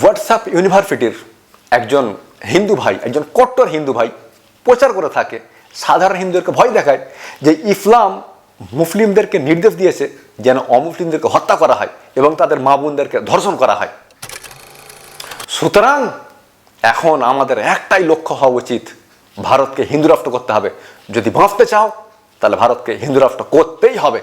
WhatsApp ইউনিভার্সিটির একজন হিন্দু ভাই, একজন কট্টর হিন্দু ভাই প্রচার করে থাকে। সাধারণ হিন্দুদেরকে ভয় দেখায় যে ইসলাম মুসলিমদেরকে নির্দেশ দিয়েছে যেন অমুসলিমদেরকে হত্যা করা হয় এবং তাদের মা বোনদেরকে ধর্ষণ করা হয়। সুতরাং এখন আমাদের একটাই লক্ষ্য হওয়া উচিত, ভারতকে হিন্দু রাষ্ট্র করতে হবে। যদি বাঁচতে চাও, তাহলে ভারতকে হিন্দু রাষ্ট্র করতেই হবে।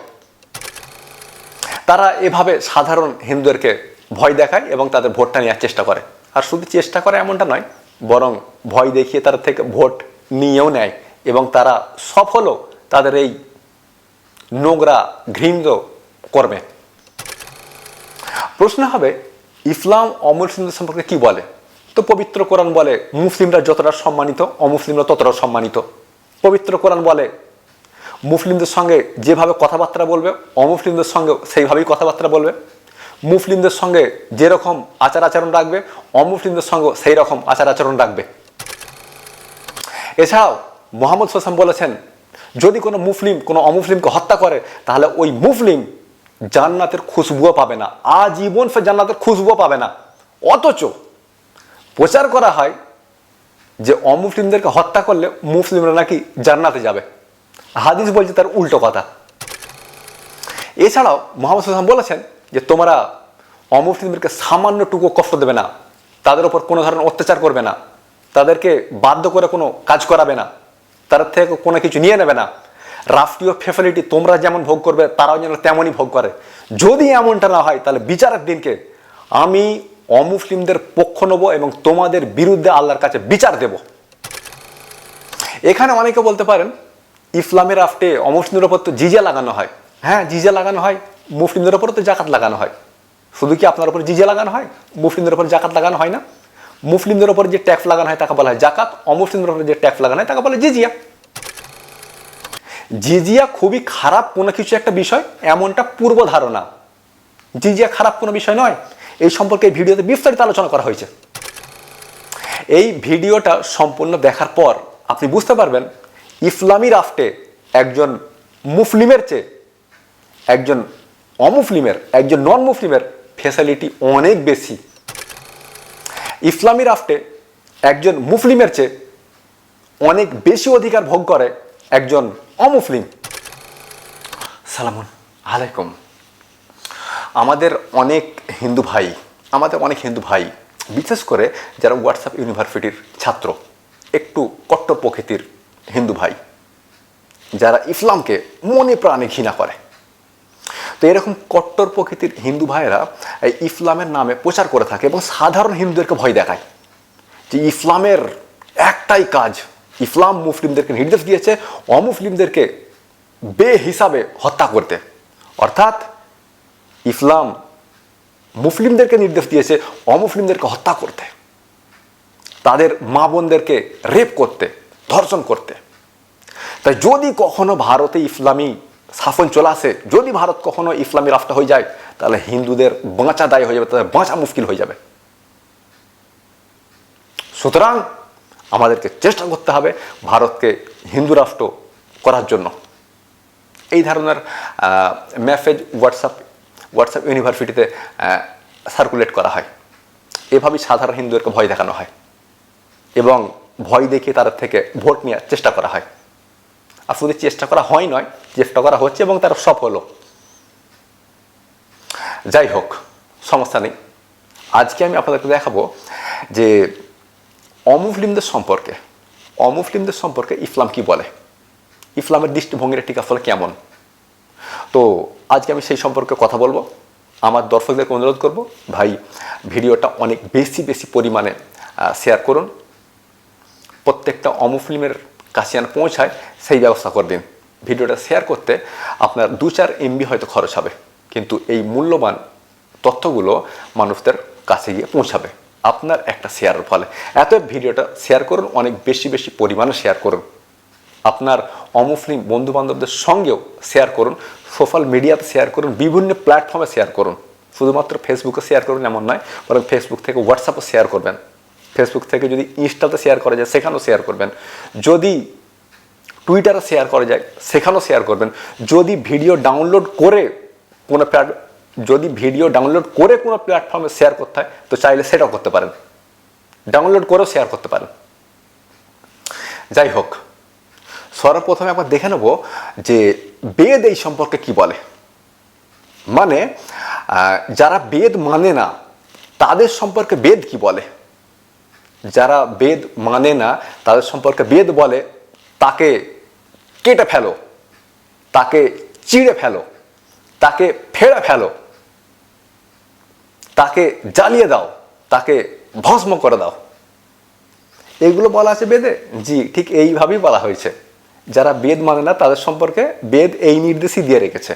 তারা এভাবে সাধারণ হিন্দুদেরকে ভয় দেখায় এবং তাদের ভোটটা নেওয়ার চেষ্টা করে। আর শুধু চেষ্টা করে এমনটা নয়, বরং ভয় দেখিয়ে তার থেকে ভোট নিয়েও নেয় এবং তারা সফলও তাদের এই নোংরা ঘৃণ্য কর্মে। প্রশ্ন হবে, ইসলাম অমুসলিমদের সম্পর্কে কি বলে? তো পবিত্র কোরআন বলে মুসলিমরা যতটা সম্মানিত, অমুসলিমরা ততটা সম্মানিত। পবিত্র কোরআন বলে মুসলিমদের সঙ্গে যেভাবে কথাবার্তা বলবে, অমুসলিমদের সঙ্গে সেইভাবেই কথাবার্তা বলবে। মুসলিমদের সঙ্গে যেরকম আচার আচরণ রাখবে, অমুসলিমদের সঙ্গে সেই রকম আচার আচরণ রাখবে। এছাড়াও মোহাম্মদ হোসেন বলেছেন, যদি কোনো মুসলিম কোনো অমুসলিমকে হত্যা করে, তাহলে ওই মুসলিম জান্নাতের খুশবুও পাবে না, আজীবন সে জান্নাতের খুশবুও পাবে না। অথচ প্রচার করা হয় যে অমুসলিমদেরকে হত্যা করলে মুসলিমরা নাকি জান্নাতে যাবে। হাদিস বলছে তার উল্টো কথা। এছাড়াও মোহাম্মদ হোসেন বলেছেন যে তোমরা অমুসলিমদেরকে সামান্যটুকু কষ্ট দেবে না, তাদের ওপর কোনো ধরনের অত্যাচার করবে না, তাদেরকে বাধ্য করে কোনো কাজ করাবে না, তাদের থেকে কোনো কিছু নিয়ে নেবে না। রাষ্ট্রীয় ফেসিলিটি তোমরা যেমন ভোগ করবে, তারাও যেন তেমনই ভোগ করে। যদি এমনটা না হয়, তাহলে বিচারের দিনকে আমি অমুসলিমদের পক্ষ নেব এবং তোমাদের বিরুদ্ধে আল্লাহর কাছে বিচার দেব। এখানে অনেকে বলতে পারেন, ইসলামের রাষ্ট্রে অমুসলিমদের ওপর তো জিজা লাগানো হয়। হ্যাঁ জিজা লাগানো হয়। মুসলিমদের ওপর তো জাকাত লাগানো হয়। শুধু কি আপনার ওপর জিজা লাগানো হয়? মুসলিমদের ওপর জাকাত লাগানো হয় না। মুসলিমদের ওপর যে ট্যাক্স লাগানো হয় তাকে বলা হয় জাকাত অমুসলিমদের ওপর যে ট্যাক্স লাগানো হয় তাকে বলে জিজিয়া। জিজিয়া খুবই খারাপ কোনো কিছু একটা বিষয়, এমনটা পূর্ব ধারণা। জিজিয়া খারাপ কোনো বিষয় নয়। এই সম্পর্কে এই ভিডিওতে বিস্তারিত আলোচনা করা হয়েছে। এই ভিডিওটা সম্পূর্ণ দেখার পর আপনি বুঝতে পারবেন, ইসলামী রাষ্ট্রে একজন মুসলিমের চেয়ে একজন অমুসলিমের, একজন নন মুসলিমের ফেসিলিটি অনেক বেশি। ইসলামী রাষ্ট্রে একজন মুসলিমের চেয়ে অনেক বেশি অধিকার ভোগ করে একজন অমুসলিম। সালামুন আলাইকুম। আমাদের অনেক হিন্দু ভাই, আমাদের অনেক হিন্দু ভাই, বিশেষ করে যারা হোয়াটসঅ্যাপ ইউনিভার্সিটির ছাত্র, একটু কট্টর প্রকৃতির হিন্দু ভাই, যারা ইসলামকে মনে প্রাণে ঘৃণা করে। তো এরকম কট্টর প্রকৃতির হিন্দু ভাইয়েরা এই ইসলামের নামে প্রচার করে থাকে এবং সাধারণ হিন্দুদেরকে ভয় দেখায় যে ইসলামের একটাই কাজ, ইসলাম মুসলিমদেরকে নির্দেশ দিয়েছে অমুসলিমদেরকে বে হিসাবে হত্যা করতে। অর্থাৎ ইসলাম মুসলিমদেরকে নির্দেশ দিয়েছে অমুসলিমদেরকে হত্যা করতে। তাদের মা বোনদেরকে রেপ করতে, ধর্ষণ করতে। তাই যদি কখনো ভারতে ইসলামী শাসন চলে আসে। যদি ভারত কখনো ইসলামী রাষ্ট্র হয়ে যায়, তাহলে হিন্দুদের বাঁচা দায় হয়ে যাবে, তাদের বাঁচা মুশকিল হয়ে যাবে। সুতরাং আমাদেরকে চেষ্টা করতে হবে ভারতকে হিন্দু রাষ্ট্র করার জন্য। এই ধরনের মেসেজ হোয়াটসঅ্যাপ হোয়াটসঅ্যাপ ইউনিভার্সিটিতে সার্কুলেট করা হয়। এভাবেই সাধারণ হিন্দুদেরকে ভয় দেখানো হয় এবং ভয় দেখিয়ে তাদের থেকে ভোট নেওয়ার চেষ্টা করা হয়। শুধু চেষ্টা করা হয় নয়, চেষ্টা করা হচ্ছে এবং তার সফলও যাই হোক, সমস্যা নেই। আজকে আমি আপনাদেরকে দেখাবো যে অমুসলিমদের সম্পর্কে অমুসলিমদের সম্পর্কে ইসলাম কি বলে? ইসলামের দৃষ্টিভঙ্গির ঠিক আসলে কেমন? তো আজকে আমি সেই সম্পর্কে কথা বলব। আমার দর্শকদেরকে অনুরোধ করব, ভাই, ভিডিওটা অনেক বেশি বেশি পরিমাণে শেয়ার করুন। প্রত্যেকটা অমুসলিমের কাছে যেন পৌঁছায়, সেই ব্যবস্থা করে দিন। ভিডিওটা শেয়ার করতে আপনার দু চার এমবি হয়তো খরচ হবে, কিন্তু এই মূল্যবান তথ্যগুলো মানুষদের কাছে গিয়ে পৌঁছাবে আপনার একটা শেয়ারের ফলে। এত ভিডিওটা শেয়ার করুন, অনেক বেশি বেশি পরিমাণে শেয়ার করুন। আপনার অমুসলিম বন্ধু বান্ধবদের সঙ্গেও শেয়ার করুন সোশ্যাল মিডিয়াতে শেয়ার করুন, বিভিন্ন প্ল্যাটফর্মে শেয়ার করুন। শুধুমাত্র ফেসবুকে শেয়ার করুন এমন নয়, বরং ফেসবুক থেকে হোয়াটসঅ্যাপে শেয়ার করবেন। ফেসবুক থেকে যদি ইনস্টাতে শেয়ার করা যায়, সেখানেও শেয়ার করবেন। যদি টুইটারে শেয়ার করা যায়, সেখানেও শেয়ার করবেন। যদি ভিডিও ডাউনলোড করে কোনো প্ল্যাট যদি ভিডিও ডাউনলোড করে কোনো প্ল্যাটফর্মে শেয়ার করতে হয়, তো চাইলে সেটাও করতে পারেন। ডাউনলোড করেও শেয়ার করতে পারেন। যাই হোক সর্বপ্রথমে একবার দেখে নেব যে বেদ এই সম্পর্কে কি বলে। মানে যারা বেদ মানে না, তাদের সম্পর্কে বেদ কি বলে? যারা বেদ মানে না, তাদের সম্পর্কে বেদ বলে, তাকে কেটে ফেলো, তাকে চিড়ে ফেলো, তাকে ফেড়ে ফেলো, তাকে জ্বালিয়ে দাও, তাকে ভস্ম করে দাও। এগুলো বলা আছে বেদে? জি, ঠিক এইভাবেই বলা হয়েছে। যারা বেদ মানে না, তাদের সম্পর্কে বেদ এই নির্দেশই দিয়ে রেখেছে।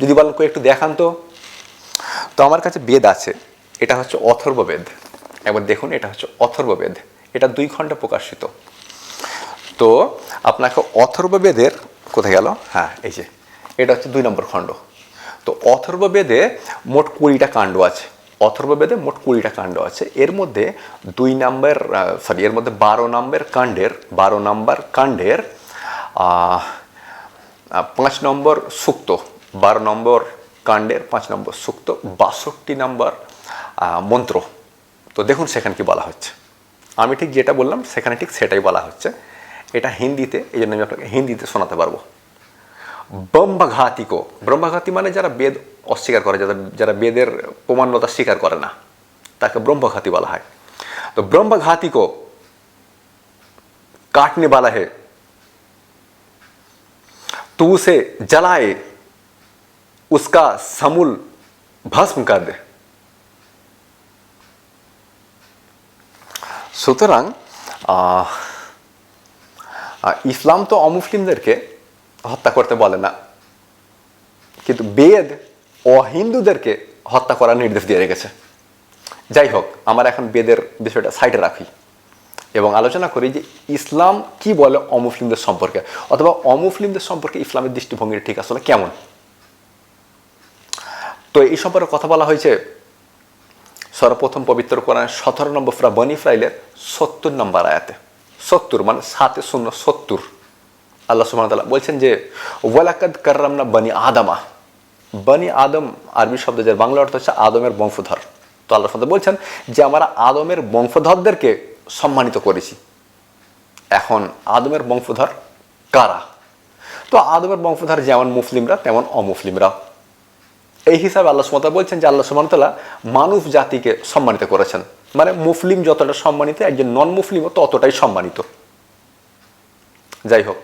যদি বলেন কেউ একটু দেখান তো। তো আমার কাছে বেদ আছে। এটা হচ্ছে অথর্ব বেদ। একবার দেখুন, এটা হচ্ছে অথর্ব বেদ এটা দুই খণ্ডে প্রকাশিত। তো আপনাকে অথর্ব বেদের কোথায় গেল? হ্যাঁ এই যে, এটা হচ্ছে দুই নম্বর খণ্ড। তো অথর্ব বেদে মোট কুড়িটা কাণ্ড আছে। অথর্ব বেদে মোট কুড়িটা কাণ্ড আছে। এর মধ্যে দুই নম্বর সরি এর মধ্যে বারো নম্বর কাণ্ডের, বারো নম্বর কাণ্ডের পাঁচ নম্বর সুক্ত, বারো নম্বর কাণ্ডের, পাঁচ নম্বর সুক্ত, বাষট্টি নম্বর মন্ত্র। তো দেখুন সেখানে কি বলা হচ্ছে আমি ঠিক যেটা বললাম সেখানে ঠিক সেটাই বলা হচ্ছে এটা হিন্দিতে এই জন্য আমি আপনাকে হিন্দিতে শোনাতে পারবো ব্রহ্মঘাতিকো ব্রহ্মঘাতী মানে যারা বেদ অস্বীকার করে যারা যারা বেদের প্রমাণ্যতা স্বীকার করে না তাকে ব্রহ্মঘাতী বলা হয় তো ব্রহ্মঘাতিকো काटने वाला है तू उसे जलाए उसका समूल भस्म कर दे সুতরাং ইসলাম তো অমুসলিমদেরকে হত্যা করতে বলে না। কিন্তু বেদ অহিন্দুদেরকে হত্যা করার নির্দেশ দিয়ে রেখেছে। যাই হোক, আমার এখন বেদের বিষয়টা সাইডে রাখি এবং আলোচনা করি যে ইসলাম কি বলে অমুসলিমদের সম্পর্কে? অথবা অমুসলিমদের সম্পর্কে ইসলামের দৃষ্টিভঙ্গি ঠিক আসলে কেমন? তো এই সম্পর্কে কথা বলা হয়েছে সর্বপ্রথম পবিত্র কোরআন সতেরো নম্বর ফ্রা বনি ফ্রাইলের সত্তর নম্বর আয়াতে। সত্তর মানে সাতে শূন্য, সত্তর। আল্লাহ ওয়া তাআলা বলছেন যে, ওয়ালাকাদ কাররামনা বনি আদামা। বনি আদম আরবি শব্দ যার বাংলা অর্থ হচ্ছে আদমের বংশধর। তো আল্লাহ সুবহানাহু বলছেন যে, আমরা আদমের বংশধরদেরকে সম্মানিত করেছি। এখন আদমের বংশধর কারা? তো আদমের বংশধর যেমন মুসলিমরা, তেমন অমুসলিমরা এই হিসাবে আল্লাহ সুমতা বলছেন যে আল্লাহ সুমতলা মানুষ জাতিকে সম্মানিত করেছেন। মানে মুসলিম যতটা সম্মানিত, একজন নন মুসলিমও ততটাই সম্মানিত। যাই হোক,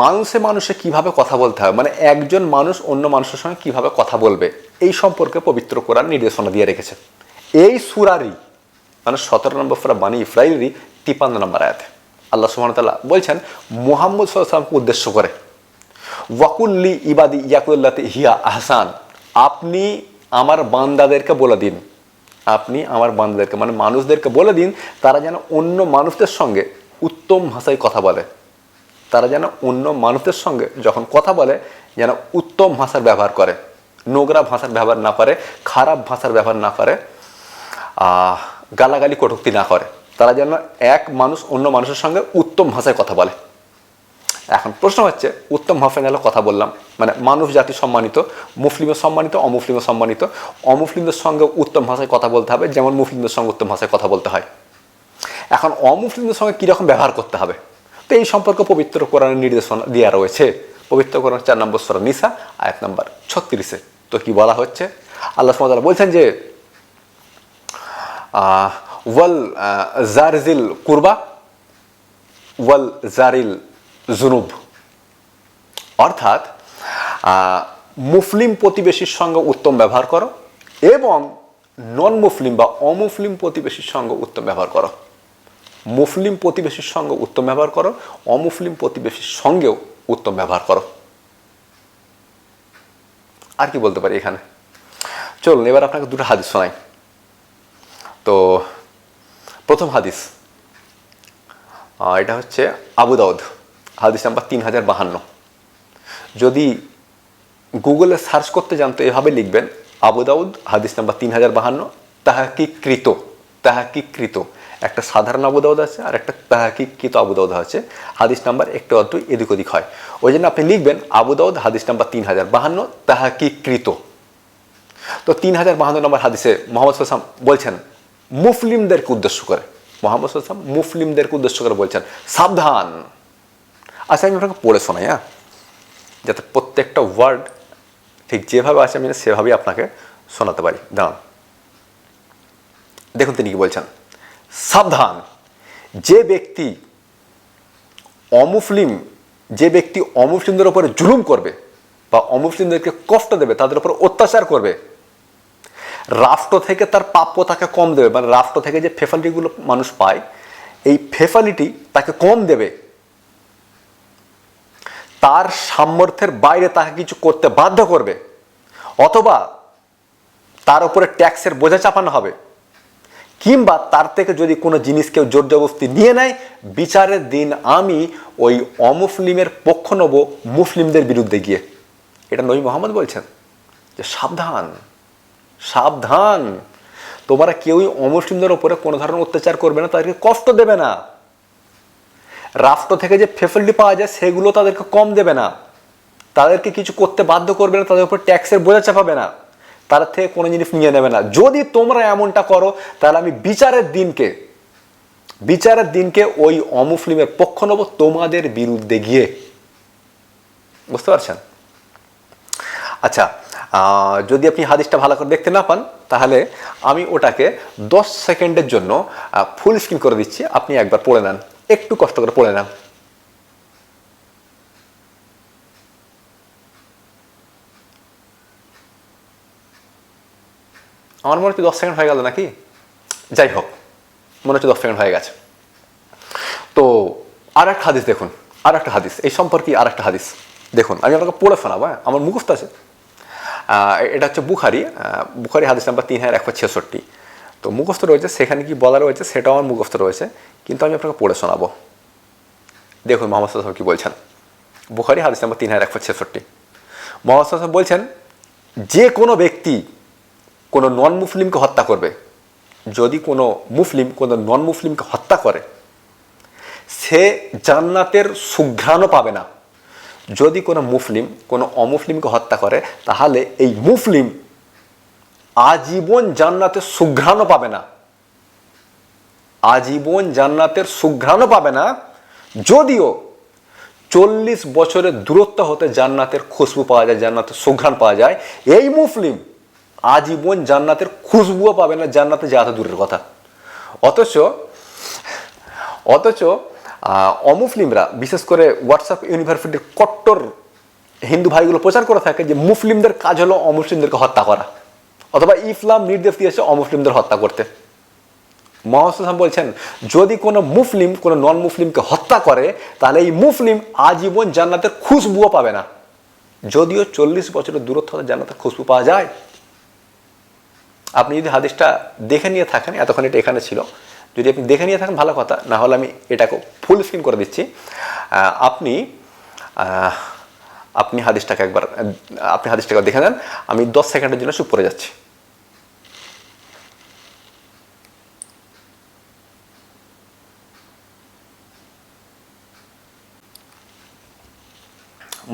মানুষে মানুষে কীভাবে কথা বলতে হবে মানে একজন মানুষ অন্য মানুষের সঙ্গে কীভাবে কথা বলবে, এই সম্পর্কে পবিত্র কোরআন নির্দেশনা দিয়ে রেখেছে এই সুরারি মানে সতেরো নম্বর ফোরা বাণী ইফরাইলেরই তিপান্ন নম্বর আয়াতে আল্লাহ সুহামতাল্লাহ বলছেন, মোহাম্মদ সাল্লামকে উদ্দেশ্য করে ওয়াকুল্লি ইবাদি ইয়াকুল্লাতে হিয়া আহসান আপনি আমার বান্দাদেরকে বলে দিন। আপনি আমার বান্দাদেরকে মানে মানুষদেরকে বলে দিন, তারা যেন অন্য মানুষদের সঙ্গে উত্তম ভাষায় কথা বলে। তারা যেন অন্য মানুষদের সঙ্গে যখন কথা বলে, যেন উত্তম ভাষার ব্যবহার করে। নোংরা ভাষার ব্যবহার না করে, খারাপ ভাষার ব্যবহার না করে গালাগালি কটুক্তি না করে। তারা যেন এক মানুষ অন্য মানুষের সঙ্গে উত্তম ভাষায় কথা বলে। এখন প্রশ্ন হচ্ছে, উত্তম নাহলে কথা বললাম। মানে মানুষ জাতি সম্মানিত, মুসলিমও সম্মানিত, অমুসলিমও সম্মানিত। অমুসলিমদের সঙ্গে উত্তম ভাষায় কথা বলতে হবে, যেমন মুসলিমদের সঙ্গে উত্তম ভাষায় কথা বলতে হয়। এখন অমুসলিমদের সঙ্গে কীরকম ব্যবহার করতে হবে? তো এই সম্পর্কে পবিত্র কোরআনের নির্দেশনা দেওয়া রয়েছে। পবিত্র কোরআন চার নম্বর সরা নিসা, আয়াত নম্বর ছত্রিশে। তো কি বলা হচ্ছে? আল্লাহ সুবহানাহু বলছেন যে ওয়াল জারজিল কুরবা, ওয়াল জারিল জুনুব। অর্থাৎ মুসলিম প্রতিবেশীর সঙ্গে উত্তম ব্যবহার করো এবং নন মুসলিম বা অমুসলিম প্রতিবেশীর সঙ্গে উত্তম ব্যবহার করো। মুসলিম প্রতিবেশীর সঙ্গে উত্তম ব্যবহার করো অমুসলিম প্রতিবেশীর সঙ্গেও উত্তম ব্যবহার করো। আর কি বলতে পারি এখানে? চলুন, এবার আপনাকে দুটো হাদিস শোনাই। তো, প্রথম হাদিস এটা হচ্ছে আবু দাউদ। হাদিস নাম্বার তিন হাজার বাহান্ন। যদি গুগলে সার্চ করতে যান তো এভাবে লিখবেন, আবু দাউদ, হাদিস নাম্বার তিন হাজার বাহান্ন, তাহাকিকৃত তাহাকিকৃত। একটা সাধারণ আবু দাউদ আছে আর একটা তাহাকিকৃত আবু দাউদ আছে। হাদিস নাম্বার একটু অদ্ভুত এদিক ওদিক হয়। ওই জন্য আপনি লিখবেন আবু দাউদ, হাদিস নাম্বার তিন হাজার বাহান্ন, তাহাকিকৃত। তো তিন হাজার বাহান্ন নম্বর হাদিসে মোহাম্মদ সাল্লাম বলছেন মুসলিমদেরকে উদ্দেশ্য করে। মোহাম্মদ সাল্লাম মুসলিমদেরকে উদ্দেশ্য করে বলছেন, সাবধান। আচ্ছা আমি আপনাকে পড়ে শোনাই হ্যাঁ? যাতে প্রত্যেকটা ওয়ার্ড ঠিক যেভাবে আছে, আমি সেভাবেই আপনাকে শোনাতে পারি। দাঁড়ান। দেখুন তিনি কি বলছেন। সাবধান। যে ব্যক্তি অমুসলিম, যে ব্যক্তি অমুসলিমদের উপরে জুলুম করবে বা অমুসলিমদেরকে কষ্ট দেবে, তাদের উপর অত্যাচার করবে, রাষ্ট্র থেকে তার প্রাপ্য তাকে কম দেবে মানে রাষ্ট্র থেকে যে ফেফালিটিগুলো মানুষ পায়, এই ফেফালিটি তাকে কম দেবে। তার সামর্থ্যের বাইরে তাকে কিছু করতে বাধ্য করবে, অথবা তার উপরে ট্যাক্সের বোঝা চাপানো হবে, কিংবা তার থেকে যদি কোনো জিনিস কেউ জোর জবস্তি নিয়ে নেয়, বিচারের দিন আমি ওই অমুসলিমের পক্ষ নেব মুসলিমদের বিরুদ্ধে গিয়ে। এটা নবী মোহাম্মদ বলছেন যে সাবধান সাবধান। তোমরা কেউই অমুসলিমদের ওপরে কোনো ধরনের অত্যাচার করবে না, তাদেরকে কষ্ট দেবে না। রাষ্ট্র থেকে যে ফেসিলিটি পাওয়া যায়, সেগুলো তাদেরকে কম দেবে না। তাদেরকে কিছু করতে বাধ্য করবে না, তাদের উপর ট্যাক্সের বোঝা চাপাবে না। তার থেকে কোনো জিনিস নিয়ে নেবে না। যদি তোমরা এমনটা করো, তাহলে আমি বিচারের দিনকে বিচারের দিনকে ওই অমুসলিমের পক্ষ নেব তোমাদের বিরুদ্ধে গিয়ে। বুঝতে পারছেন? আচ্ছা যদি আপনি হাদিসটা ভালো করে দেখতে না পান, তাহলে আমি ওটাকে দশ সেকেন্ডের জন্য ফুল স্ক্রিন করে দিচ্ছি। আপনি একবার পড়ে নেন। একটু কষ্ট করে পড়ে নেন। আমার মনে হচ্ছে দশ সেকেন্ড হয়ে গেল নাকি? যাই হোক, মনে হচ্ছে দশ সেকেন্ড হয়ে গেছে। তো আর একটা হাদিস দেখুন আর একটা হাদিস। এই সম্পর্কে আর একটা হাদিস। দেখুন, আমি আপনাকে পড়ে শোনাবো হ্যাঁ? আমার মুখস্থ আছে। এটা হচ্ছে বুখারি। বুখারি হাদিস নাম্বার তিন হাজার একশো ছেষট্টি। তো মুখস্থ রয়েছে, সেখানে কি বলা রয়েছে, সেটাও আমার মুখস্থ রয়েছে। কিন্তু আমি আপনাকে পড়ে শোনাবো। দেখুন, মোহাম্মদ সাল্লাম কি বলছেন। বুখারি হাদিস নাম্বার তিন হাজার একশো ছেষট্টি। মোহাম্মদ সাল্লাম বলছেন, যে কোনো ব্যক্তি কোনো নন মুসলিমকে হত্যা করবে, যদি কোনো মুসলিম কোনো নন মুসলিমকে হত্যা করে, সে জান্নাতের সুঘ্রাণও পাবে না। যদি কোনো মুসলিম কোনো অমুসলিমকে হত্যা করে, তাহলে এই মুসলিম আজীবন জান্নাতের সুঘ্রাণও পাবে না। আজীবন জান্নাতের সুঘ্রাণও পাবে না। যদিও চল্লিশ বছরের দূরত্ব হতে জান্নাতের খুশবু পাওয়া যায়, জান্নাতের সুঘ্রাণ পাওয়া যায়। এই মুসলিম আজীবন জান্নাতের খুশবুও পাবে না, জান্নাতে তো দূরের কথা। অথচ অথচ অমুসলিমরা, বিশেষ করে হোয়াটসঅ্যাপ ইউনিভার্সিটির কট্টর হিন্দু ভাইগুলো প্রচার করে থাকে যে মুসলিমদের কাজ হলো অমুসলিমদেরকে হত্যা করা। অথবা ইসলাম নির্দেশ দিয়েছে অমুসলিমদের হত্যা করতে। মহাসাম বলছেন, যদি কোনো মুসলিম কোনো নন মুসলিমকে হত্যা করে, তাহলে এই মুসলিম আজীবন জান্নাতের খুশবুও পাবে না। যদিও চল্লিশ বছরের দূরত্ব জান্নাতের খুশবু পাওয়া যায়। আপনি যদি হাদিসটা দেখে নিয়ে থাকেন, এতক্ষণ এটা এখানে ছিল, যদি আপনি দেখে নিয়ে থাকেন, ভালো কথা, না হলে আমি এটাকে ফুল স্ক্রিন করে দিচ্ছি। আপনি আপনি হাদিসটাকে একবার, আপনি হাদিসটাকে দেখে নেন, আমি দশ সেকেন্ডের জন্য চুপ করে যাচ্ছি।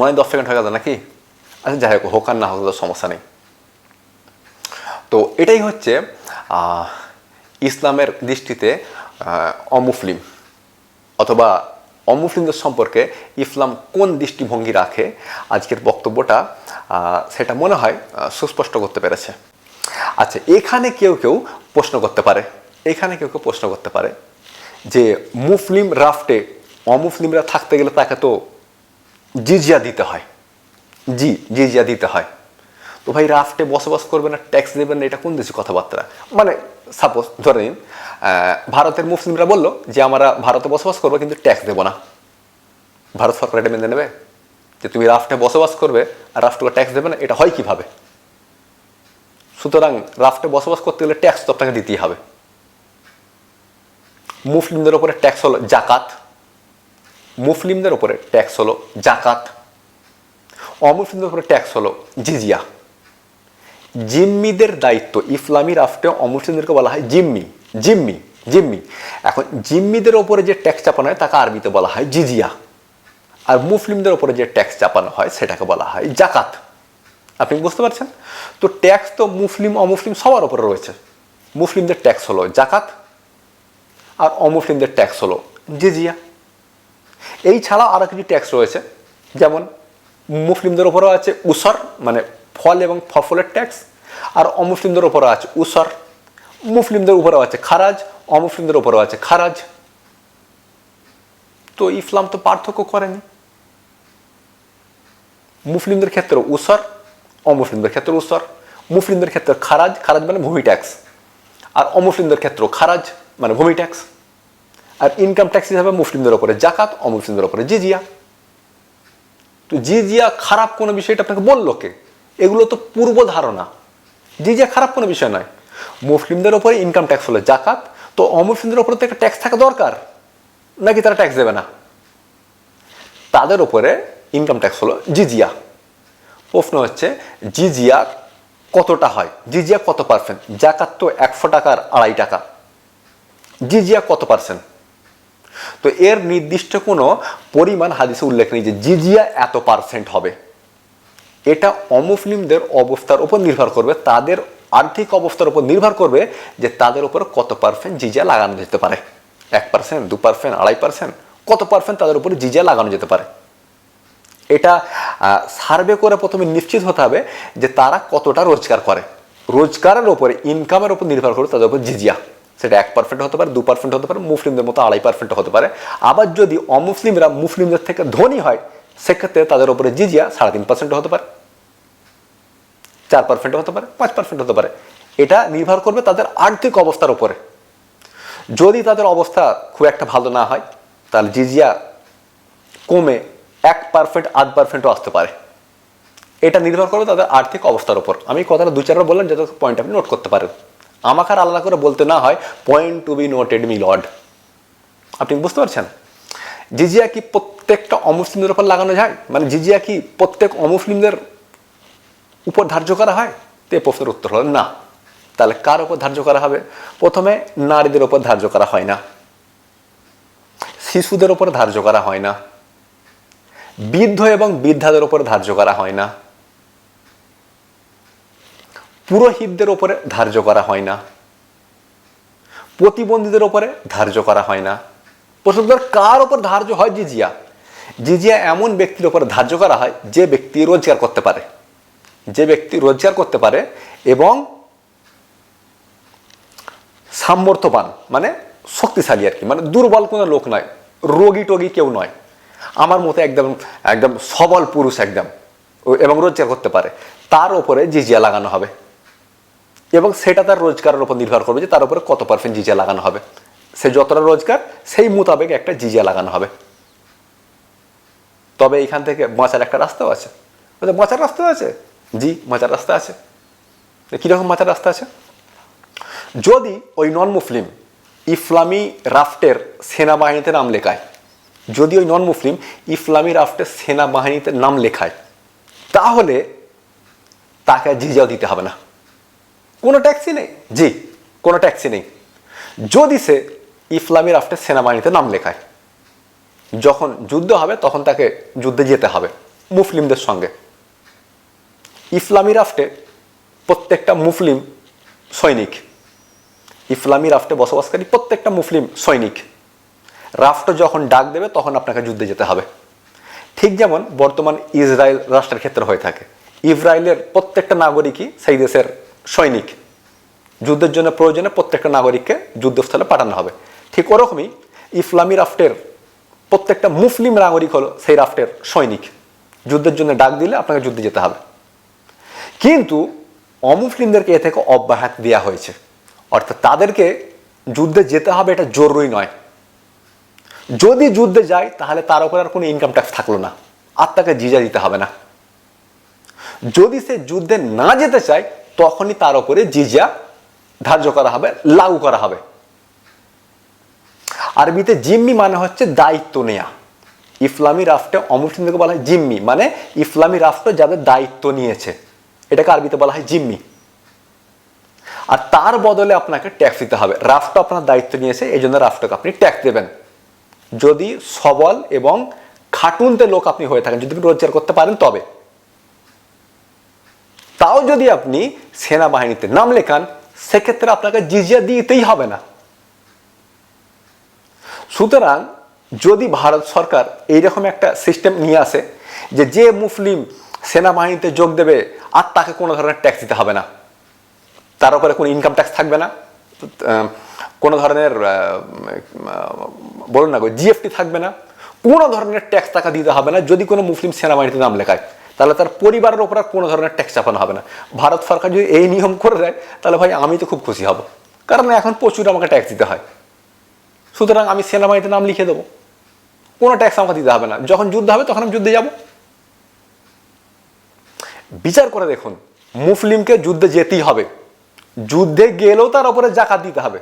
মনে দশ সেকেন্ড হয়ে গেল নাকি? আচ্ছা যাই হোক হোক আর না হোক সমস্যা নেই। তো এটাই হচ্ছে ইসলামের দৃষ্টিতে অমুসলিম। অথবা অমুসলিমদের সম্পর্কে ইসলাম কোন দৃষ্টিভঙ্গি রাখে? আজকের বক্তব্যটা সেটা মনে হয় সুস্পষ্ট করতে পেরেছে। আচ্ছা এখানে কেউ কেউ প্রশ্ন করতে পারে। এখানে কেউ কেউ প্রশ্ন করতে পারে যে, মুসলিম রাফটে অমুসলিমরা থাকতে গেলে তাকে তো জিজিয়া দিতে হয়। জি, জিজিয়া দিতে হয়। তো ভাই, রাফটে বসবাস করবে না, ট্যাক্স দেবেন না, এটা কোন দেশে কথাবার্তা? মানে সাপোজ ধরে নিন ভারতের মুসলিমরা বলল যে, আমরা ভারতে বসবাস করব, কিন্তু ট্যাক্স দেবো না। ভারত সরকার এটা মেনে নেবে? যে, তুমি রাফটে বসবাস করবে, আর রাফটকে ট্যাক্স দেবে না, এটা হয় কীভাবে? সুতরাং, রাফটে বসবাস করতে গেলে ট্যাক্স তো আপনাকে দিতেই হবে। মুসলিমদের ওপরে ট্যাক্স হলো জাকাত। মুসলিমদের ওপরে ট্যাক্স হলো জাকাত, অমুসলিমদের উপরে ট্যাক্স হলো জিজিয়া। জিম্মিদের দায়িত্ব, ইসলামী রাষ্ট্রে অমুসলিমদেরকে বলা হয় জিম্মি জিম্মি জিম্মি। এখন জিম্মিদের ওপরে যে ট্যাক্স চাপানো হয়, তাকে আরবিতে বলা হয় জিজিয়া। আর মুসলিমদের ওপরে যে ট্যাক্স চাপানো হয়, সেটাকে বলা হয় জাকাত। আপনি বুঝতে পারছেন? তো ট্যাক্স তো মুসলিম, অমুসলিম সবার ওপরে রয়েছে। মুসলিমদের ট্যাক্স হলো জাকাত, আর অমুসলিমদের ট্যাক্স হলো জিজিয়া। এই ছাড়াও আরও কিছু ট্যাক্স রয়েছে, যেমন মুসলিমদের ওপরও আছে উসর মানে ফল এবং ফসলের ট্যাক্স আর অমুসলিমদের ওপরও আছে উসর, মুসলিমদের উপরেও আছে খারাজ, অমুসলিমদের উপরেও আছে খারাজ। তো ইসলাম তো পার্থক্য করেনি। মুসলিমদের ক্ষেত্রে উসর, অমুসলিমদের ক্ষেত্রে উসর, মুসলিমদের ক্ষেত্রে খারাজ খারাজ মানে ভূমি ট্যাক্স আর অমুসলিমদের ক্ষেত্রে খারাজ মানে ভূমি ট্যাক্স আর ইনকাম ট্যাক্স হিসাবে মুসলিমদের ওপরে, জাকাত অমুসলিমদের ওপরে। জিজিয়া। তো জিজিয়া খারাপ কোনো বিষয়টা আপনাকে বলল কে? এগুলো তো পূর্ব ধারণা। জিজিয়া খারাপ কোনো বিষয় নয়। মুসলিমদের ওপরে ইনকাম ট্যাক্স হলো জাকাত, তো অমুসলিমদের ওপরে তো একটা ট্যাক্স থাকা দরকার। নাকি তারা ট্যাক্স দেবে না? তাদের উপরে ইনকাম ট্যাক্স হলো জিজিয়া। প্রশ্ন হচ্ছে, জিজিয়া কতটা হয়? জিজিয়া কত পার্সেন্ট জাকাত তো একশো টাকার আড়াই টাকা। জিজিয়া কত পার্সেন্ট তো এর নির্দিষ্ট কোনো পরিমাণ হাদিসে উল্লেখ নেই যে জিজিয়া এত পার্সেন্ট হবে। এটা অমুসলিমদের অবস্থার উপর নির্ভর করবে, তাদের আর্থিক অবস্থার উপর নির্ভর করবে যে তাদের উপর কত পার্সেন্ট জিজিয়া লাগানো যেতে পারে। এক পার্সেন্ট দু পার্সেন্ট আড়াই পার্সেন্ট কত পার্সেন্ট তাদের উপরে জিজিয়া লাগানো যেতে পারে। এটা সার্ভে করে প্রথমে নিশ্চিত হতে হবে যে তারা কতটা রোজগার করে। রোজগারের উপরে ইনকামের উপর নির্ভর করে তাদের উপর জিজিয়া। সেটা এক পার্সেন্ট হতে পারে, দু পার্সেন্ট হতে পারে, মুসলিমদের মতো আড়াই পার্সেন্ট হতে পারে। আবার যদি অমুসলিমরা মুসলিমদের থেকে ধনী হয়, সেক্ষেত্রে তাদের উপরে জিজিয়া সাড়ে তিন পার্সেন্ট হতে পারে, চার পার্সেন্ট হতে পারে, পাঁচ পার্সেন্ট হতে পারে। এটা নির্ভর করবে তাদের আর্থিক অবস্থার উপরে। যদি তাদের অবস্থা খুব একটা ভালো না হয়, তাহলে জিজিয়া কমে এক পারফেন্ট আধ পারফেন্টও আসতে পারে। এটা নির্ভর করবে তাদের আর্থিক অবস্থার উপর। আমি কথাটা দু চারবার বললাম, যাতে পয়েন্ট আপনি নোট করতে পারেন। আমাকে আর আলাদা করে বলতে না হয় point to be noted my lord আপনি বুঝতে পারছেন? জিজিয়া কি প্রত্যেকটা অমুসলিমদের উপর লাগানো যায়? মানে জিজিয়া কি প্রত্যেক অমুসলিমদের উপর ধার্য করা হয়? তো প্রশ্নের উত্তর হলো না। তাহলে কার উপর ধার্য করা হবে? প্রথমে নারীদের উপর ধার্য করা হয় না। শিশুদের উপর ধার্য করা হয় না। বৃদ্ধ এবং বৃদ্ধাদের উপর ধার্য করা হয় না। পুরোহিতদের উপরে ধার্য করা হয় না। প্রতিবন্ধীদের উপরে ধার্য করা হয় না। প্রথমত কার ওপর ধার্য হয় জিজিয়া? জিজিয়া এমন ব্যক্তির উপর ধার্য করা হয় যে ব্যক্তি রোজগার করতে পারে। যে ব্যক্তি রোজগার করতে পারে এবং সামর্থ্যবান মানে শক্তিশালী আর কি মানে দুর্বল কোনো লোক নয়, রোগী টোগী কেউ নয়। আমার মতো একদম একদম সবল পুরুষ একদম এবং রোজগার করতে পারে। তার ওপরে জিজিয়া লাগানো হবে। এবং সেটা তার রোজগারের উপর নির্ভর করবে যে তার উপরে কত পার্সেন্ট জিজিয়া লাগানো হবে। সে যতটা রোজগার সেই মোতাবেক একটা জিজিয়া লাগানো হবে। তবে এখান থেকে বাঁচার একটা রাস্তাও আছে। বলছে, বাঁচার রাস্তা আছে? জি বাঁচার রাস্তা আছে। কীরকম বাঁচার রাস্তা আছে? যদি ওই নন মুসলিম ইসলামী রাফটের সেনাবাহিনীতে নাম লেখায় যদি ওই নন মুসলিম ইসলামী রাফটের সেনাবাহিনীতে নাম লেখায় তাহলে তাকে জিজিয়াও দিতে হবে না। কোনো ট্যাক্সি নেই? জি। কোনো ট্যাক্সি নেই। যদি সে ইসলামী রাফটের সেনাবাহিনীতে নাম লেখায়, যখন যুদ্ধ হবে তখন তাকে যুদ্ধে যেতে হবে মুসলিমদের সঙ্গে। ইসলামী রাফটে প্রত্যেকটা মুসলিম সৈনিক ইসলামী রাফটে বসবাসকারী প্রত্যেকটা মুসলিম সৈনিক রাষ্ট্র যখন ডাক দেবে তখন আপনাকে যুদ্ধে যেতে হবে। ঠিক যেমন বর্তমান ইসরায়েল রাষ্ট্রের ক্ষেত্রে হয়ে থাকে। ইসরায়েলের প্রত্যেকটা নাগরিকই সেই দেশের সৈনিক। যুদ্ধের জন্য প্রয়োজনে প্রত্যেকটা নাগরিককে যুদ্ধস্থলে পাঠানো হবে। ঠিক ওরকমই ইসলামী রাষ্ট্রের প্রত্যেকটা মুসলিম নাগরিক হলো সেই রাষ্ট্রের সৈনিক। যুদ্ধের জন্য ডাক দিলে আপনাকে যুদ্ধে যেতে হবে। কিন্তু অমুসলিমদেরকে এ থেকে অব্যাহত দেওয়া হয়েছে। অর্থাৎ তাদেরকে যুদ্ধে যেতে হবে এটা জরুরি নয়। যদি যুদ্ধে যায়, তাহলে তার উপর আর কোনো ইনকাম ট্যাক্স থাকল না। আর তাকে জিজা দিতে হবে না। যদি সে যুদ্ধে না যেতে চায় তখনই তার উপরে জিজিয়া ধার্য করা হবে, লাগু করা হবে। আরবিতে জিম্মি মানে হচ্ছে দায়িত্ব নেয়া। ইসলামী রাষ্ট্রে অমুসলিমদেরকে বলা হয় জিম্মি মানে ইসলামী রাষ্ট্র যাদের দায়িত্ব নিয়েছে। এটাকে আরবিতে বলা হয় জিম্মি। আর তার বদলে আপনাকে ট্যাক্স দিতে হবে। রাষ্ট্র আপনার দায়িত্ব নিয়েছে, এই জন্য রাষ্ট্রকে আপনি ট্যাক্স দেবেন। যদি সবল এবং খাটুনতে লোক আপনি হয়ে থাকেন, যদি আপনি রোজগার করতে পারেন, তবে। তাও যদি আপনি সেনাবাহিনীতে নাম লেখান, সেক্ষেত্রে আপনাকে জিজিয়া দিতেই হবে না। সুতরাং যদি ভারত সরকার এইরকম একটা সিস্টেম নিয়ে আসে যে যে মুসলিম সেনাবাহিনীতে যোগ দেবে আর তাকে কোনো ধরনের ট্যাক্স দিতে হবে না। তার উপরে কোনো ইনকাম ট্যাক্স থাকবে না। কোনো ধরনের বলুন না জিএফটি থাকবে না। কোনো ধরনের ট্যাক্স টাকা দিতে হবে না যদি কোনো মুসলিম সেনাবাহিনীতে নাম লেখায়। তাহলে তার পরিবারের ওপর আর কোনো ধরনের ট্যাক্স চাপানো হবে না। ভারত সরকার যদি এই নিয়ম করে দেয়, তাহলে ভাই আমি তো খুব খুশি হব। কারণ এখন প্রচুর আমাকে ট্যাক্স দিতে হয়। সুতরাং আমি সেনাবাহিনীতে নাম লিখে দেবো। কোনো ট্যাক্স আমাকে দিতে হবে না। যখন যুদ্ধ হবে তখন আমি যুদ্ধে যাব। বিচার করে দেখুন, মুসলিমকে যুদ্ধে যেতেই হবে। যুদ্ধে গেলেও তার উপরে জাকাত দিতে হবে।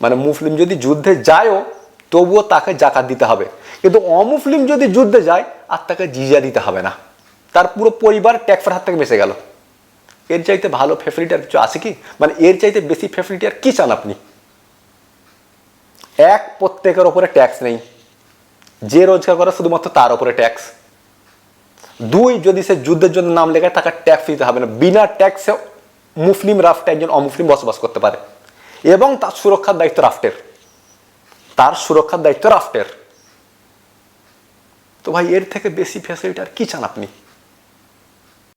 মানে মুসলিম যদি যুদ্ধে যায়ও, তবুও তাকে জাকাত দিতে হবে। কিন্তু অমুসলিম যদি যুদ্ধে যায়, আর তাকে জিজা দিতে হবে না। তার পুরো পরিবার ট্যাক্সের হাত থেকে বেঁচে গেল। এর চাইতে ভালো ফেসিলিটি আর কিছু আছে কি? মানে এর চাইতে বেশি ফেসিলিটি আর কি চান আপনি? এক প্রত্যেকের ওপরে ট্যাক্স নেই। যে রোজগার করে শুধুমাত্র তার ওপরে ট্যাক্স। দুই, যদি সে যুদ্ধের জন্য নাম লেখায় তাকে ট্যাক্স দিতে হবে না। বিনা ট্যাক্সে মুসলিম রাফটে একজন অমুসলিম বসবাস করতে পারে। এবং তার সুরক্ষার দায়িত্ব রাফটের। তার সুরক্ষার দায়িত্ব রাফটের। তো ভাই, এর থেকে বেশি ফ্যাসিলিটি আর কি চান আপনি?